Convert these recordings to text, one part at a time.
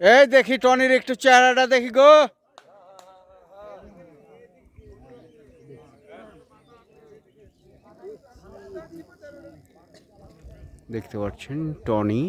এই দেখি টনির একটু চেহারাটা দেখি গো। দেখতে পাচ্ছেন, টনি।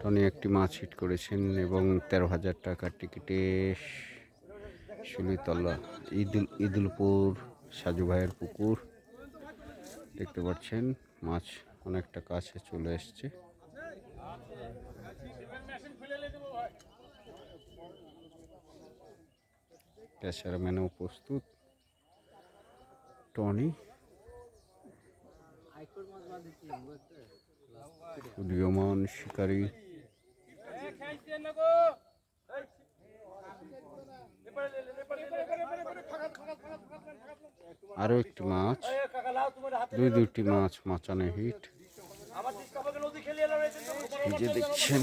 টনি একটি মাছ হিট করেছেন এবং তেরো হাজার টাকার টিকিটে শিলিতলা ঈদুল, ঈদুলপুর, সাজু ভাইয়ের পুকুর। দেখতে পাচ্ছেন, মাছ অনেকটা কাছে চলে এসছে। ক্যাশারম্যানও প্রস্তুত টনি। উদীয়মান শিকারী। আরও একটি মাছ। দুই দুইটি মাছ মাচানে হিট। যে দেখছেন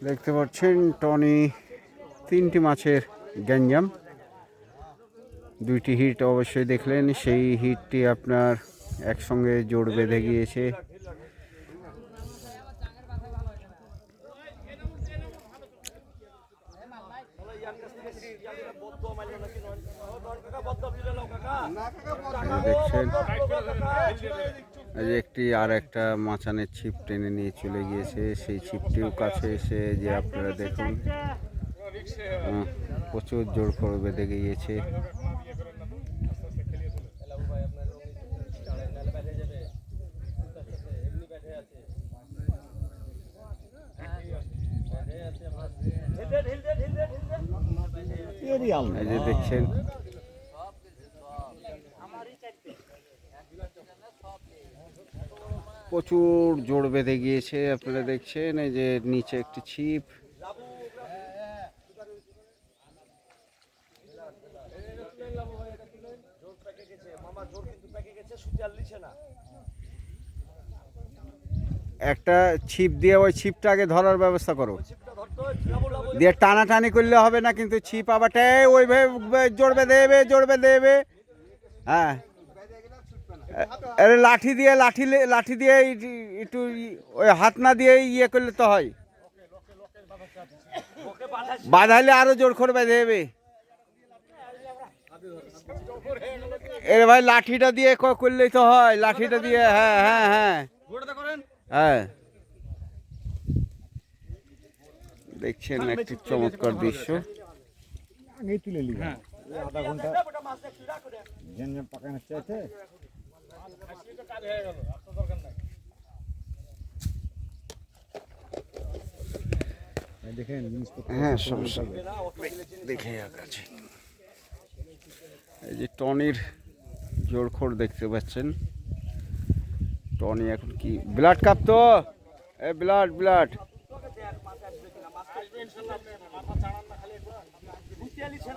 দেখতে পাচ্ছেন টনি তিনটি মাছের গ্যাঞ্জাম দুইটি হিট অবশ্যই দেখলেন সেই হিটটি আপনার একসঙ্গে জোর বেঁধে গিয়েছে দেখছেন যে একটি আর একটা মাচানের ছিপ টেনে নিয়ে চলে গিয়েছে। সেই ছিপটিও কাছে এসে যে আপনারা দেখুন প্রচুর জোর করে বেঁধে গিয়েছে। এই যে দেখছেন প্রচুর জোর বেঁধে গিয়েছে, আপনারা দেখছেন এই যে নিচে একটি ছিপ। একটা ছিপ দিয়ে ওই ছিপটা আগে ধরার ব্যবস্থা করো। দিয়ে টানাটানি করলে হবে না, কিন্তু ছিপ আবারটা ওইভাবে জড়বে দেবে জড়বে দেবে। হ্যাঁ। আরে লাঠি দিয়ে লাঠি লাঠি দিয়ে একটু ওই হাত না দিয়ে ইয়ে করলে তো হয়। বাঁধাইলে আরও জোর করে বেঁধে দেবে। এর ভাই লাঠিটা দিয়ে ক- করলেই তো হয়। লাঠিটা দিয়ে হ্যাঁ হ্যাঁ হ্যাঁ। হ্যাঁ। দেখছেন একটি চমৎকার দৃশ্য। আগেই তুলে এই আধা ঘণ্টা। হ্যাঁ সমস্যা দেখে আছে। এই যে টনির জোরখোর দেখতে পাচ্ছেন। টনি এখন কি? ব্লাড কাপ তো এ ব্লাড ব্লাড। লাবুয়ায় যে দেখছেন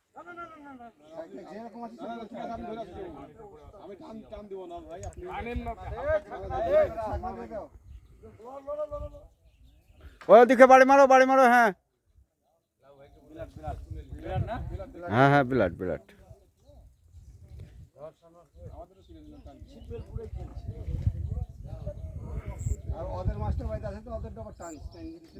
আমি আপনি ওদিকে বাড়ি মারো বাড়ি মারো হ্যাঁ। হ্যাঁ হ্যাঁ বিরাট বিরাট। আর ওদের মাস্টার বাড়িতে আছে তো ওদের ডবল টান টান দিচ্ছে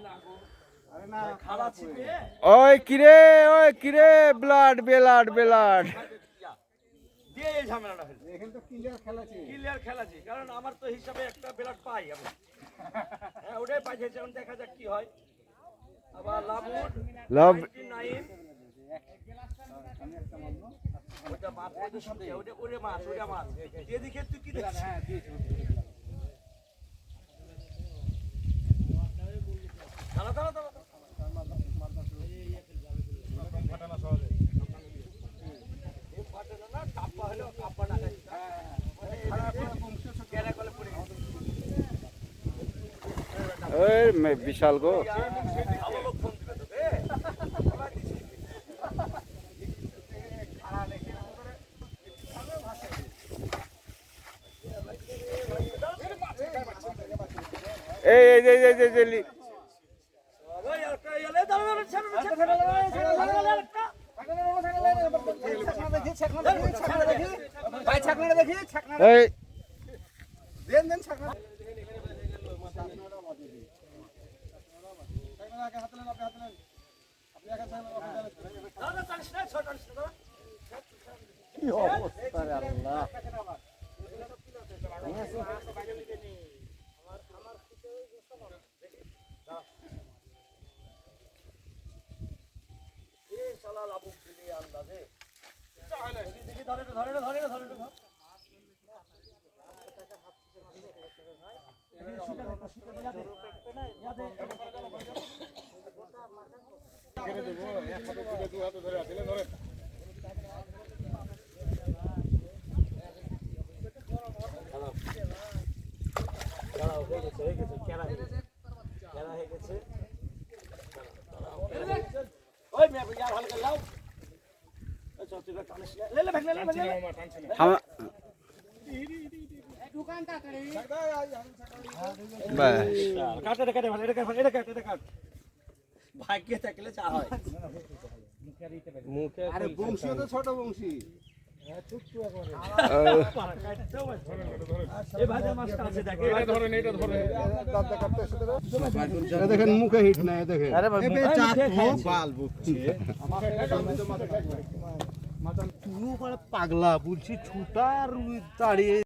ওই কিরে ওই কিরে ব্লাড ব্লাড ব্লাড কারণ আমার তো হিসাবে একটা বিরাট পাই আমি। হ্যাঁ ওটাই এখন দেখা যাক কি হয়। আবার লাভ নাইন ওটা মাছ ওটা ওরে মাছ ওটা মাছ। এদিকে তুই কি দেখছিস দাঁড়া দাঁড়া দাঁড়া এ ফাটে না না, কাপ্পা হলো, কাপ্পা লাগাই। গেলে গলে পড়ে গেছে। ওই মে- বিশাল গো। এই এই এই এই এই এই লি- ওই একটা এলে, দাঁড়া, দাঁড়া, ছেড়ে দে, ছেড়ে দে, ছেড়ে দে, ছেড়ে দে, ছেড়ে দে, একটা। এই দাঁড়া, দাঁড়া, টানিস না, ছ টানিস না, দাঁড়া। কি অবস্থা রে আল্লাহ ধরে ধরে ধরে ধরে ধর। ব্যাস কাট, কাট, কাট, কাট, এটা কাট। ভাগ্যে থাকলে যা হয় আরে বংশী তো ছোট বংশী দেখেন মুখে হিট দেখেন আরে মুখে পাগলা বলছি ছুটার দাঁড়িয়ে